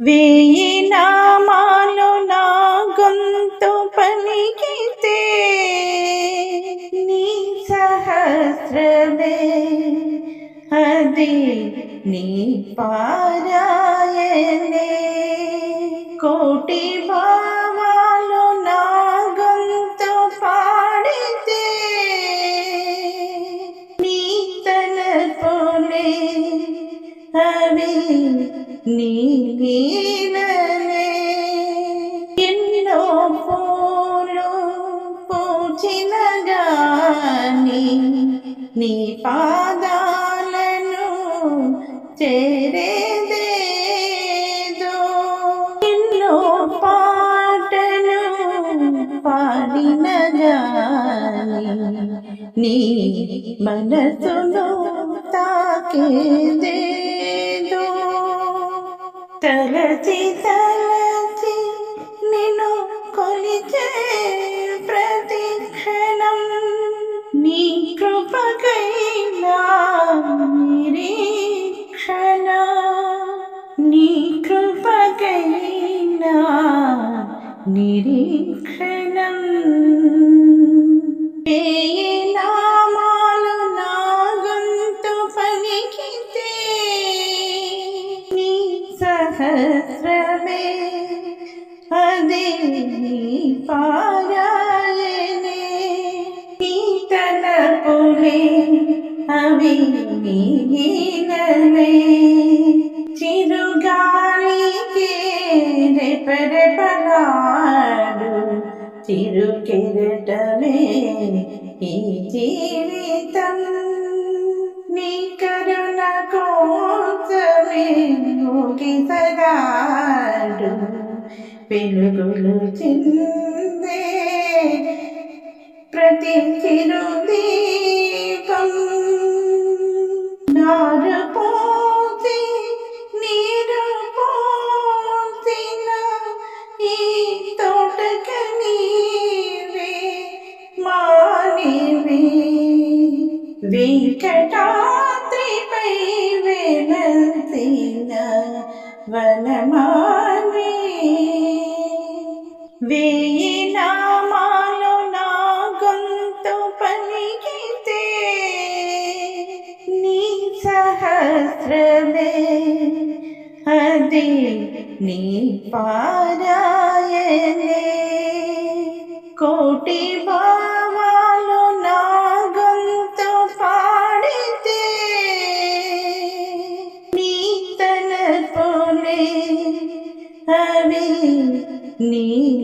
వేయి నామాలు నా గొంతు పలికితే నీ సహస్రమే. అది నీ పారాయణే. కోటి వా నీ లీలలే ఎన్నో పూలు పూచిన గాని నీ పాదాలను చేరేదేదో ఎన్నో పాటలు పాడిన గాని నీ మనసును తాకేదేదో తలచి తలచి నిన్ను కొలిచే ప్రతి క్షణం నీ కృపకైనా నిరీక్షణ. నీ కృపకైనా నిరీక్షణం. ఏ సహస్రమే అదే నీ పారాయణే నీ తలపులే అవి నీ లీలలే చిరుగాలికే రెపరెపలాడు చిరుకెరటమే ఈ జీవితం നോക്കി സദാടും പെരുകുലു ചിന്തേ പ്രതി തിരുദീപം നാരു പോത്തി നീരു പോത്തിന ഈ തോട്ടക്ക നീവേ മാനിവേ വെങ്കടാ వనమానే వేయి నామాలు నా గొంతు పలికితే నీ సహస్రమే. అది నీ పారాయణే. కోటి బా हवे नील